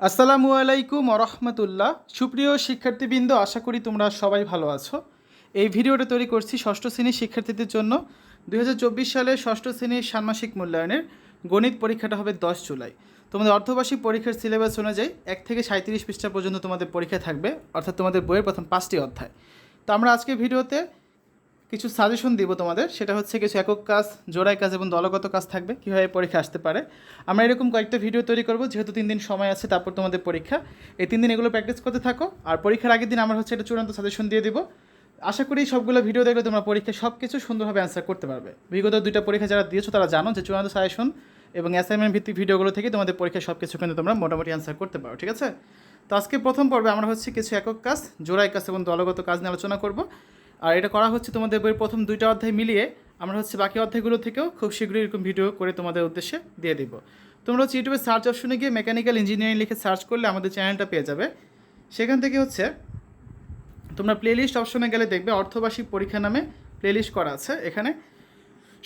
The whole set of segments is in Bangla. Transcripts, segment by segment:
আসসালামু আলাইকুম রহমতুল্লাহ সুপ্রিয় শিক্ষার্থীবৃন্দ, আশা করি তোমরা সবাই ভালো আছো। এই ভিডিওটা তৈরি করছি ষষ্ঠ শ্রেণির শিক্ষার্থীদের জন্য। দু হাজার চব্বিশ সালে ষষ্ঠ শ্রেণির ষান্মাসিক মূল্যায়নের গণিত পরীক্ষাটা হবে দশ জুলাই। তোমাদের অর্ধবার্ষিক পরীক্ষার সিলেবাস অনুযায়ী এক থেকে সাঁত্রিশ পৃষ্ঠা পর্যন্ত তোমাদের পরীক্ষা থাকবে, অর্থাৎ তোমাদের বইয়ের প্রথম পাঁচটি অধ্যায়। তো আমরা আজকে ভিডিওতে কিছু সাজেশন দিব তোমাদের। সেটা হচ্ছে কিছু একক কাজ জোড়াই কাজ এবং দলগত কাজ থাকবে, কীভাবে পরীক্ষা আসতে পারে। আমরা এরকম কয়েকটা ভিডিও তৈরি করব, যেহেতু তিন দিন সময় আছে, তারপর তোমাদের পরীক্ষা। এই তিন দিন এগুলো প্র্যাকটিস করতে থাকো। আর পরীক্ষার আগের দিন আমরা হচ্ছে এটা চূড়ান্ত সাজেশন দিয়ে দিব। আশা করি সবগুলো ভিডিও দেখলে তোমরা পরীক্ষায় সব কিছু সুন্দরভাবে অ্যান্সার করতে পারবে। বিগত দুইটা পরীক্ষা যারা দিয়েছ, তারা জানো যে চূড়ান্ত সাজেশন এবং অ্যাসাইনমেন্ট ভিত্তিক ভিডিওগুলো থেকে তোমাদের পরীক্ষায় সব কিছু কিন্তু তোমরা মোটামুটি অ্যান্সার করতে পারো, ঠিক আছে? তো আজকে প্রথম পর্বে আমরা হচ্ছে কিছু একক কাজ জোড়াই কাজ এবং দলগত কাজ নিয়ে আলোচনা করব। আর এটা করা হচ্ছে তোমাদের বইয়ের প্রথম দুইটা অধ্যায় মিলিয়ে। আমরা হচ্ছে বাকি অধ্যায়গুলো থেকেও খুব শীঘ্রই এরকম ভিডিও করে তোমাদের উদ্দেশ্যে দিয়ে দিব। তোমরা হচ্ছে ইউটিউবে সার্চ অপশনে গিয়ে মেকানিক্যাল ইঞ্জিনিয়ারিং লিখে সার্চ করলে আমাদের চ্যানেলটা পেয়ে যাবে। সেখান থেকে হচ্ছে তোমরা প্লেলিস্ট অপশনে গেলে দেখবে অর্থবার্ষিক পরীক্ষা নামে প্লেলিস্ট করা আছে এখানে।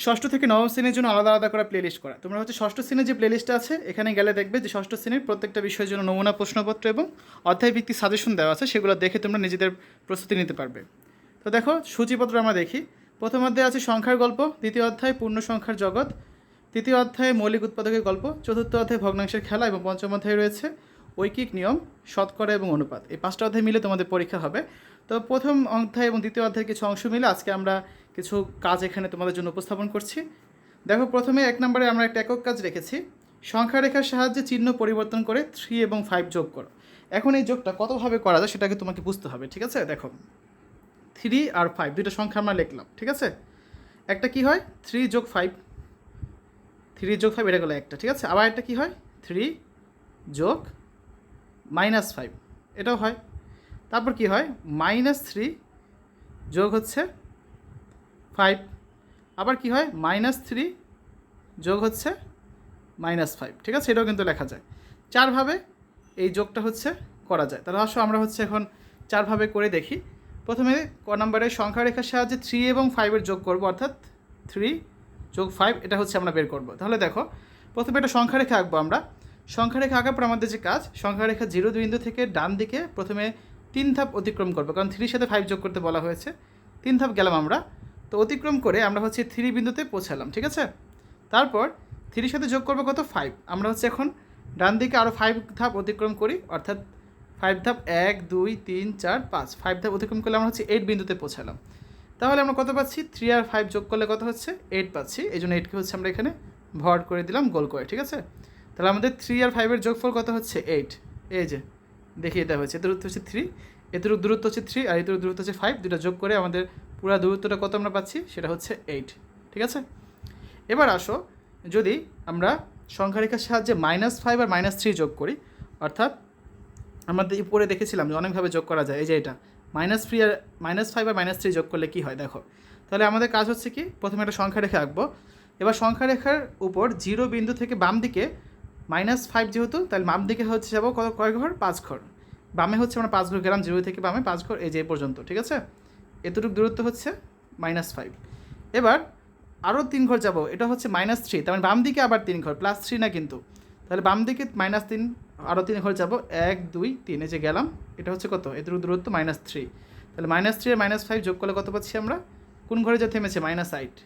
ষষ্ঠ থেকে নবম শ্রেণির জন্য আলাদা আলাদা করে প্লেলিস্ট করা। তোমরা হচ্ছে ষষ্ঠ শ্রেণির যে প্লেলিস্টটা আছে, এখানে গেলে দেখবে যে ষষ্ঠ শ্রেণির প্রত্যেকটা বিষয়ের জন্য নমুনা প্রশ্নপত্র এবং অধ্যায় ভিত্তিক সাজেশন দেওয়া আছে, সেগুলো দেখে তোমরা নিজেদের প্রস্তুতি নিতে পারবে। তো দেখো সূচিপত্র আমরা দেখি। প্রথম অধ্যায়ে আছে সংখ্যার গল্প, দ্বিতীয় অধ্যায় পূর্ণ সংখ্যার জগৎ, তৃতীয় অধ্যায়ে মৌলিক উৎপাদকের গল্প, চতুর্থ অধ্যায়ে ভগ্নাংশের খেলা এবং পঞ্চম অধ্যায়ে রয়েছে ঐকিক নিয়ম, শতকরা এবং অনুপাত। এই পাঁচটা অধ্যায় মিলে তোমাদের পরীক্ষা হবে। তো প্রথম অধ্যায় এবং দ্বিতীয় অধ্যায়ের কিছু অংশ মিলে আজকে আমরা কিছু কাজ এখানে তোমাদের জন্য উপস্থাপন করছি। দেখো, প্রথমে এক নম্বরে আমরা একটা একক কাজ রেখেছি। সংখ্যা রেখার সাহায্যে চিহ্ন পরিবর্তন করে থ্রি এবং ফাইভ যোগ করো। এখন এই যোগটা কতভাবে করা যায় সেটাকে তোমাকে বুঝতে হবে, ঠিক আছে? দেখো। থ্রি আর ফাইভ দুটো সংখ্যা আমরা লিখলাম, ঠিক আছে? একটা কি হয়? থ্রি যোগ ফাইভ থ্রি যোগ ফাইভ এটা গেলো একটা, ঠিক আছে? আবার একটা কি হয়? থ্রি যোগ মাইনাস ফাইভ এটাও হয়। তারপর কি হয়? মাইনাস থ্রি যোগ হচ্ছে ফাইভ আবার কি হয়? মাইনাস থ্রি যোগ হচ্ছে মাইনাস ফাইভ ঠিক আছে? এটাও কিন্তু লেখা যায়। চারভাবে এই যোগটা হচ্ছে করা যায়। তাহলে আসো আমরা হচ্ছে এখন চারভাবে করে দেখি। প্রথমে ক নম্বরে সংখ্যা রেখার সাহায্যে থ্রি এবং ফাইভের যোগ করব, অর্থাৎ থ্রি যোগ ফাইভ এটা হচ্ছে আমরা বের করব। তাহলে দেখো, প্রথমে একটা সংখ্যা রেখা আঁকবো আমরা। সংখ্যা রেখা আঁকার পর আমাদের যে কাজ সংখ্যা রেখা জিরো বিন্দু থেকে ডান দিকে প্রথমে তিন ধাপ অতিক্রম করব, কারণ থ্রির সাথে ফাইভ যোগ করতে বলা হয়েছে। তিন ধাপ গেলাম আমরা। তো অতিক্রম করে আমরা হচ্ছে থ্রি বিন্দুতে পৌঁছালাম, ঠিক আছে? তারপর থ্রির সাথে যোগ করব কত? ফাইভ আমরা হচ্ছে এখন ডান দিকে আরও ফাইভ ধাপ অতিক্রম করি, অর্থাৎ ফাইভ ধাপ এক, দুই, তিন, চার, পাঁচ। ফাইভ ধাপ অতিক্রম করলে আমরা হচ্ছে এইট বিন্দুতে পৌঁছালাম। তাহলে আমরা কত পাচ্ছি? থ্রি আর ফাইভ যোগ করলে কত হচ্ছে? এইট পাচ্ছি। এই জন্য এইটকে হচ্ছে আমরা এখানে ভর করে দিলাম, গোল করে, ঠিক আছে? তাহলে আমাদের থ্রি আর ফাইভের যোগফল কত হচ্ছে? এইট এই যে দেওয়া হয়েছে। এত দূরত্ব হচ্ছে থ্রি এতটুকু দূরত্ব হচ্ছে থ্রি আর এতটুকু দূরত্ব হচ্ছে ফাইভ দুটো যোগ করে আমাদের পুরো দূরত্বটা কত আমরা পাচ্ছি? সেটা হচ্ছে এইট ঠিক আছে? এবার আসো, যদি আমরা সংখ্যা রেখার সাহায্যে মাইনাস ফাইভ আর মাইনাস থ্রি যোগ করি, অর্থাৎ আমাদের উপরে দেখেছিলাম যে অনেকভাবে যোগ করা যায়। এই যে এটা মাইনাস থ্রি আর মাইনাস ফাইভ আর মাইনাস থ্রি যোগ করলে কী হয়? দেখো, তাহলে আমাদের কাজ হচ্ছে কি? প্রথমে একটা সংখ্যা রেখা আঁকবো। এবার সংখ্যা রেখার উপর জিরো বিন্দু থেকে বাম দিকে মাইনাস ফাইভ যেহেতু, তাহলে বাম দিকে হচ্ছে যাব কত? কয় ঘর? পাঁচ ঘর। বামে হচ্ছে আমরা পাঁচ ঘর গেলাম জিরো থেকে বামে পাঁচ ঘর, এই যে পর্যন্ত, ঠিক আছে? এতটুকু দূরত্ব হচ্ছে মাইনাস ফাইভ এবার আরও তিন ঘর যাব, এটা হচ্ছে মাইনাস থ্রি তার মানে বাম দিকে আবার তিন ঘর প্লাস থ্রি না কিন্তু। তাহলে বাম দিকে মাইনাস তিন আরও তিন ঘরে যাব। এক, দুই, তিন যে গেলাম। এটা হচ্ছে কত? এতটুকু দূরত্ব মাইনাস থ্রি তাহলে মাইনাস থ্রি আর মাইনাস ফাইভ যোগ করলে কত পাচ্ছি আমরা? কোন ঘরে যা থেমেছে? মাইনাস এইট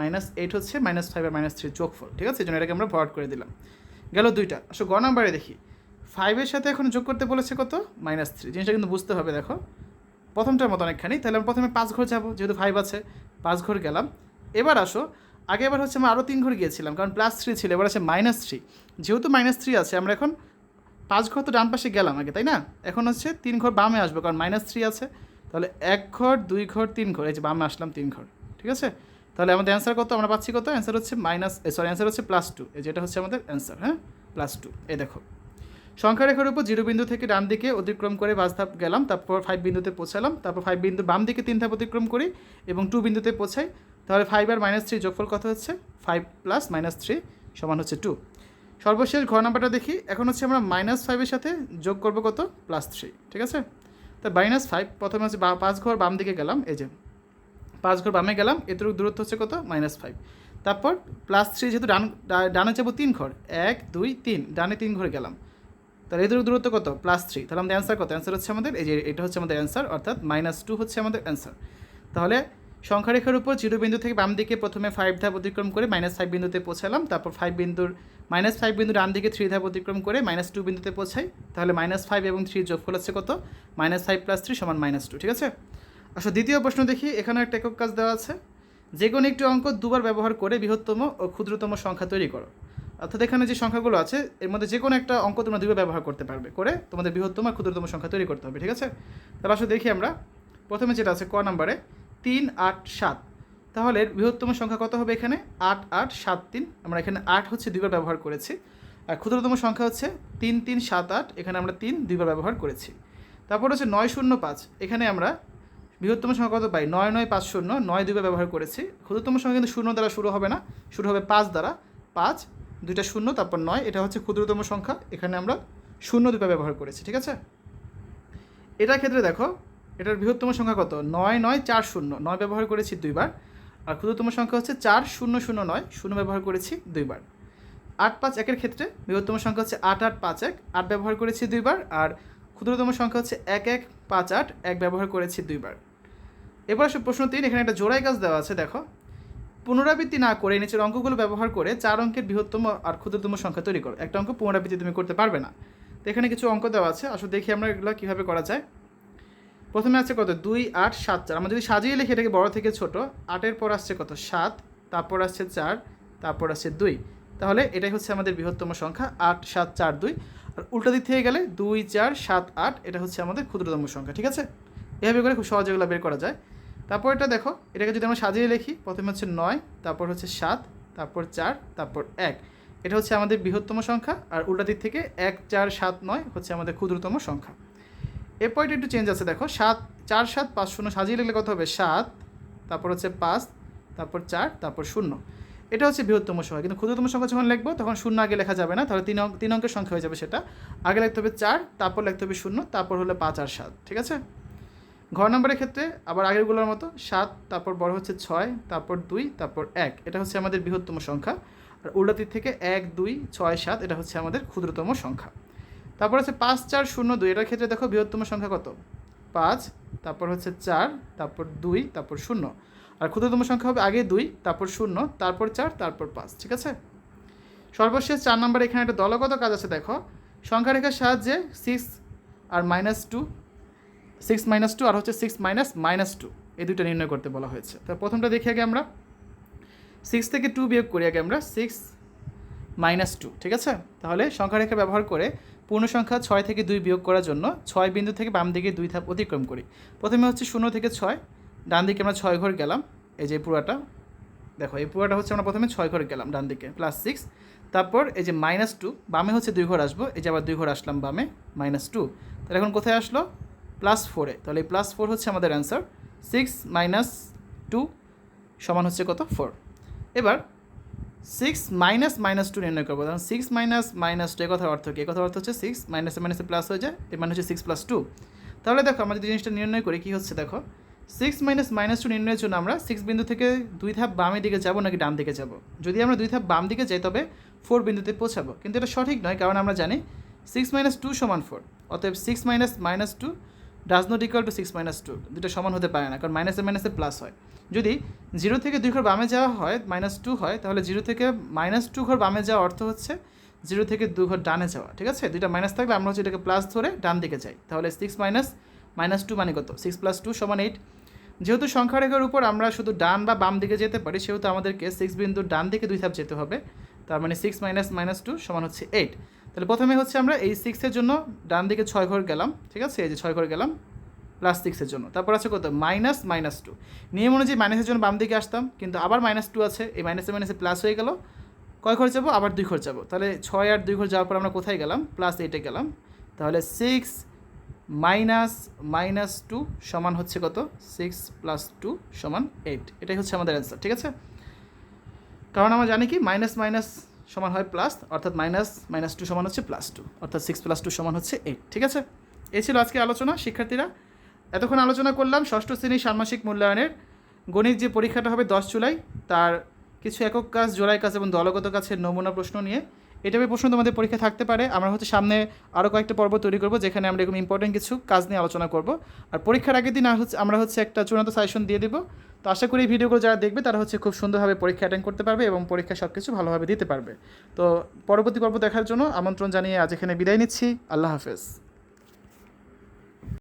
মাইনাস এইট হচ্ছে মাইনাস ফাইভ আর মাইনাস থ্রি যোগ যোগফল ঠিক আছে? জন্য এটাকে আমরা ভরাট করে দিলাম। গেল দুইটা। আসলে গ নাম্বারে দেখি। ফাইভের সাথে এখন যোগ করতে বলেছে কত? মাইনাস থ্রি জিনিসটা কিন্তু বুঝতে হবে, দেখো। প্রথমটার মতো অনেকখানি তাহলে আমরা প্রথমে পাঁচ ঘর যাব, যেহেতু ফাইভ আছে। পাঁচ ঘর গেলাম। এবার আসো আগে এবার হচ্ছে আমরা আরও তিন ঘর গিয়েছিলাম, কারণ প্লাস থ্রি ছিল, এবার আছে মাইনাস থ্রি যেহেতু মাইনাস থ্রি আছে, আমরা এখন পাঁচ ঘর তো ডান পাশে গেলাম আগে, তাই না? এখন হচ্ছে তিন ঘর বামে আসব, কারণ মাইনাস থ্রি আছে। তাহলে এক ঘর, দুই ঘর, তিন ঘর, এই যে বামে আসলাম তিন ঘর, ঠিক আছে? তাহলে আমাদের অ্যান্সার কত? আমরা পাচ্ছি কত? অ্যান্সার হচ্ছে মাইনাস সরি অ্যান্সার হচ্ছে প্লাস টু এই যেটা হচ্ছে আমাদের অ্যান্সার হ্যাঁ? প্লাস টু এই দেখো। সংখ্যা রেখার উপর জিরো বিন্দু থেকে ডান দিকে অতিক্রম করে পাঁচ ধাপ গেলাম, তারপর ফাইভ বিন্দুতে পৌঁছালাম, তারপর ফাইভ বিন্দু বাম দিকে তিন ধাপ অতিক্রম করি এবং টু বিন্দুতে পৌঁছাই। তাহলে ফাইভ আর মাইনাস থ্রি যোগফল কত হচ্ছে? ফাইভ প্লাস মাইনাস থ্রি সমান হচ্ছে টু সর্বশেষ ঘর নাম্বারটা দেখি। এখন হচ্ছে আমরা মাইনাস ফাইভের সাথে যোগ করব কত? প্লাস থ্রি ঠিক আছে? তো মাইনাস ফাইভ প্রথমে হচ্ছে পাঁচ ঘর বাম দিকে গেলাম, এই যে। পাঁচ ঘর বামে গেলাম, এতটুকু দূরত্ব হচ্ছে কত? মাইনাস ফাইভ তারপর প্লাস থ্রি যেহেতু ডান ডানে যাব তিন ঘর, এক, দুই, তিন, ডানে তিন ঘর গেলাম। তাহলে এদের দূরত্ব কত? প্লাস থ্রি তাহলে আমাদের অ্যান্সার কত? অ্যান্সার হচ্ছে আমাদের এই যে এটা হচ্ছে আমাদের অ্যান্সার অর্থাৎ মাইনাস টু হচ্ছে আমাদের অ্যান্সার তাহলে সংখ্যারেখার উপর জিরো বিন্দু থেকে বাম দিকে প্রথমে ফাইভ ধাপ অতিক্রম করে মাইনাস ফাইভ বিন্দুতে পৌঁছালাম, তারপর ফাইভ বিন্দুর মাইনাস ফাইভ বিন্দু ডান দিকে থ্রি ধাপ অতিক্রম করে মাইনাস টু বিন্দুতে পৌঁছাই, তাহলে মাইনাস ফাইভ এবং থ্রি যোগফল হচ্ছে কত? মাইনাস ফাইভ প্লাস থ্রি সমান মাইনাস টু ঠিক আছে? আচ্ছা দ্বিতীয় প্রশ্ন দেখি এখানে একটা একক কাজ দেওয়া আছে। যে কোনো একটি অঙ্ক দুবার ব্যবহার করে বৃহত্তম ও ক্ষুদ্রতম সংখ্যা তৈরি করো। অর্থাৎ এখানে যে সংখ্যাগুলো আছে, এর মধ্যে যে কোনো একটা অঙ্ক তোমরা দুইবার ব্যবহার করতে পারবে করে তোমাদের বৃহত্তম আর ক্ষুদ্রতম সংখ্যা তৈরি করতে হবে, ঠিক আছে? তাহলে আসলে দেখি আমরা। প্রথমে যেটা আছে, ক নাম্বারে তিন আট সাত। তাহলে বৃহত্তম সংখ্যা কত হবে এখানে? আট আট সাত তিন। আমরা এখানে আট হচ্ছে দুইবার ব্যবহার করেছি। আর ক্ষুদ্রতম সংখ্যা হচ্ছে তিন তিন সাত আট। এখানে আমরা তিন দুইবার ব্যবহার করেছি। তারপর হচ্ছে নয় শূন্য পাঁচ। এখানে আমরা বৃহত্তম সংখ্যা কত পাই? নয় নয় পাঁচ শূন্য। নয় দুইবার ব্যবহার করেছি। ক্ষুদ্রতম সংখ্যা কিন্তু শূন্য দ্বারা শুরু হবে না। শুরু হবে পাঁচ দ্বারা। পাঁচ, দুইটা শূন্য, তারপর নয়। এটা হচ্ছে ক্ষুদ্রতম সংখ্যা। এখানে আমরা শূন্য দুইবার ব্যবহার করেছি। ঠিক আছে? এটার ক্ষেত্রে দেখো এটার বৃহত্তম সংখ্যা কত? নয় নয়, চার, শূন্য। নয় ব্যবহার করেছি দুইবার। আর ক্ষুদ্রতম সংখ্যা হচ্ছে চার, শূন্য শূন্য, নয়। শূন্য ব্যবহার করেছি দুইবার। আট, পাঁচ, একের ক্ষেত্রে বৃহত্তম সংখ্যা হচ্ছে আট আট, পাঁচ, এক। আট ব্যবহার করেছি দুইবার। আর ক্ষুদ্রতম সংখ্যা হচ্ছে এক এক, পাঁচ, আট। এক ব্যবহার করেছি দুইবার। এবার আসলে প্রশ্ন তিন। এখানে একটা জোড়াই কাজ দেওয়া আছে, দেখো। পুনরাবৃত্তি না করে নিচের অঙ্কগুলো ব্যবহার করে চার অঙ্কের বৃহত্তম আর ক্ষুদ্রতম সংখ্যা তৈরি করো। একটা অঙ্ক পুনরাবৃত্তি তুমি করতে পারবে না। তো এখানে কিছু অঙ্ক দেওয়া আছে। আসলে দেখি আমরা এগুলো কীভাবে করা যায়। প্রথমে আছে কত? দুই, আট, সাত, চার। আমরা যদি সাজিয়ে লিখি, এটাকে বড় থেকে ছোট, আটের পর আসছে কত? সাত, তারপর আসছে চার, তারপর আসছে দুই। তাহলে এটাই হচ্ছে আমাদের বৃহত্তম সংখ্যা, আট, সাত, চার, দুই। আর উল্টো দিক থেকে গেলে দুই, চার, সাত, আট, এটা হচ্ছে আমাদের ক্ষুদ্রতম সংখ্যা, ঠিক আছে? এভাবে করে খুব সহজে বের করা যায়। তারপর এটা দেখো, এটাকে যদি আমরা সাজিয়ে লিখি, প্রথমে হচ্ছে নয়, তারপর হচ্ছে সাত, তারপর চার, তারপর এক। এটা হচ্ছে আমাদের বৃহত্তম সংখ্যা, আর উল্টা দিক থেকে এক, চার, সাত, নয় হচ্ছে আমাদের ক্ষুদ্রতম সংখ্যা। এরপর একটু চেঞ্জ আছে, দেখো, সাত, চার, সাত, পাঁচ, শূন্য, সাজিয়ে লিখলে কত হবে? সাত, তারপর হচ্ছে পাঁচ, তারপর চার, তারপর শূন্য। এটা হচ্ছে বৃহত্তম সংখ্যা, কিন্তু ক্ষুদ্রতম সংখ্যা যখন লিখব, তখন শূন্য আগে লেখা যাবে না, তাহলে তিন অঙ্ক তিন অঙ্কের সংখ্যা হয়ে যাবে সেটা। আগে লিখতে হবে চার, তারপর লিখতে হবে শূন্য, তারপর হলো পাঁচ আর সাত, ঠিক আছে? ঘর নম্বরের ক্ষেত্রে আবার আগেরগুলোর মতো, সাত, তারপর বড় হচ্ছে ছয়, তারপর দুই, তারপর এক, এটা হচ্ছে আমাদের বৃহত্তম সংখ্যা। আর উল্টাতির থেকে এক, দুই, ছয়, সাত, এটা হচ্ছে আমাদের ক্ষুদ্রতম সংখ্যা। তারপর হচ্ছে পাঁচ, চার, শূন্য দুই। এটার ক্ষেত্রে দেখো বৃহত্তম সংখ্যা কত? পাঁচ, তারপর হচ্ছে চার, তারপর দুই, তারপর শূন্য। আর ক্ষুদ্রতম সংখ্যা হবে আগে দুই, তারপর শূন্য, তারপর চার, তারপর পাঁচ, ঠিক আছে? সর্বশেষ চার নম্বরে এখানে একটা দলগত কাজ আছে, দেখো। সংখ্যা রেখার সাহায্যে সিক্স আর minus two six minus two আর হচ্ছে সিক্স মাইনাস মাইনাস টু এই দুটো নির্ণয় করতে বলা হয়েছে। তো প্রথমটা দেখি আগে আমরা। সিক্স থেকে টু বিয়োগ করি আগে আমরা সিক্স মাইনাস টু ঠিক আছে? তাহলে সংখ্যা রেখা ব্যবহার করে পূর্ণ সংখ্যা ছয় থেকে দুই বিয়োগ করার জন্য ছয় বিন্দু থেকে বাম দিকে দুই ধাপ অতিক্রম করি। প্রথমে হচ্ছে শূন্য থেকে ছয়, ডান দিকে আমরা ছয় ঘর গেলাম। এই যে পুরাটা, দেখো, এই পুরাটা হচ্ছে আমরা প্রথমে ছয় ঘর গেলাম, ডান দিকে প্লাস সিক্স তারপর এই যে মাইনাস টু বামে হচ্ছে দুই ঘর আসব, এই যে আবার দুই ঘর আসলাম বামে মাইনাস টু তাহলে এখন কোথায় আসলো? প্লাস ফোরে তাহলে এই প্লাস ফোর হচ্ছে আমাদের অ্যান্সার সিক্স মাইনাস টু সমান হচ্ছে কত? ফোর এবার সিক্স মাইনাস মাইনাস টু নির্ণয় করব। কারণ সিক্স মাইনাস মাইনাস টু কথার অর্থ কি? কথার অর্থ হচ্ছে সিক্স মাইনাসে মাইনাসে প্লাস হয়ে যায়, এর মানে হচ্ছে সিক্স প্লাস টু। তাহলে দেখো, আমরা যদি জিনিসটা নির্ণয় করি, কী হচ্ছে দেখো? সিক্স মাইনাস মাইনাস টু নির্ণয়ের জন্য আমরা সিক্স বিন্দু থেকে দুই ধাপ বামের দিকে যাব নাকি ডান দিকে যাব? যদি আমরা দুই ধাপ বাম দিকে যাই, তবে ফোর বিন্দুতে পৌঁছাবো। কিন্তু এটা সঠিক নয়, কারণ আমরা জানি সিক্স মাইনাস টু সমান ফোর। অতএব six minus minus two does not equal to six minus two দুটো সমান হতে পারে না, কারণ মাইনাসে মাইনাসে প্লাস হয়। যদি জিরো থেকে দুই ঘর বামে যাওয়া হয় মাইনাস টু হয়, তাহলে জিরো থেকে মাইনাস টু ঘর বামে যাওয়া অর্থ হচ্ছে জিরো থেকে দু ঘর ডানে যাওয়া, ঠিক আছে? দুইটা মাইনাস থাকলে আমরা হচ্ছে এটাকে প্লাস ধরে ডান দিকে যাই। তাহলে সিক্স মাইনাস মাইনাস টু মানে কত? সিক্স প্লাস টু সমান এইট যেহেতু সংখ্যা রেখার উপর আমরা শুধু ডান বা বাম দিকে যেতে পারি, সেহেতু আমাদেরকে সিক্স বিন্দুর ডান দিকে দুই ধাপ যেতে হবে। তার মানে সিক্স মাইনাস মাইনাস টু সমান হচ্ছে এইট তাহলে প্রথমে হচ্ছে আমরা এই সিক্সের জন্য ডান দিকে ছয় ঘর গেলাম, ঠিক আছে? এই যে ছয় ঘর গেলাম প্লাস সিক্সের জন্য। তারপর আছে কত? মাইনাস মাইনাস টু নিয়ম অনুযায়ী মাইনাসের জন্য বাম দিকে আসতাম, কিন্তু আবার মাইনাস টু আছে। এই মাইনাসে মাইনাসে প্লাস হয়ে গেল। কয় ঘর যাব? আবার দুই ঘর যাব। তাহলে ছয় আর দুই ঘর যাওয়ার পর আমরা কোথায় গেলাম? প্লাস এইটে গেলাম। তাহলে সিক্স মাইনাস মাইনাস টু সমান হচ্ছে কত? সিক্স প্লাস টু সমান এইট এটাই হচ্ছে আমাদের অ্যান্সার ঠিক আছে? কারণ আমরা জানি কি? মাইনাস মাইনাস সমান হয় প্লাস অর্থাৎ মাইনাস মাইনাস টু সমান হচ্ছে প্লাস টু অর্থাৎ সিক্স প্লাস টু সমান হচ্ছে এইট ঠিক আছে? এই ছিল আজকে আলোচনা, শিক্ষার্থীরা। এতক্ষণ আলোচনা করলাম, ষষ্ঠ শ্রেণির ষান্মাসিক মূল্যায়নের। গণিত যে পরীক্ষাটা হবে দশ জুলাই, তার কিছু একক কাজ, জোড়াই কাজ এবং দলগত কাজের নমুনা প্রশ্ন নিয়ে। এটা প্রশ্ন তোমাদের পরীক্ষা থাকতে পারে। আমরা হচ্ছে সামনে আরও কয়েকটা পর্ব তৈরি করব, যেখানে আমরা এরকম ইম্পর্টেন্ট কিছু কাজ নিয়ে আলোচনা করব। আর পরীক্ষার আগের দিন হচ্ছে আমরা হচ্ছে একটা চূড়ান্ত সাজেশন দিয়ে দেবো। তো আশা করি ভিডিওগুলো যারা দেখবে, তারা হচ্ছে খুব সুন্দরভাবে পরীক্ষা অ্যাটেন্ড করতে পারবে এবং পরীক্ষা সব কিছু ভালোভাবে দিতে পারবে। তো পরবর্তী পর্ব দেখার জন্য আমন্ত্রণ জানিয়ে আজ এখানে বিদায় নিচ্ছি। আল্লাহ হাফেজ।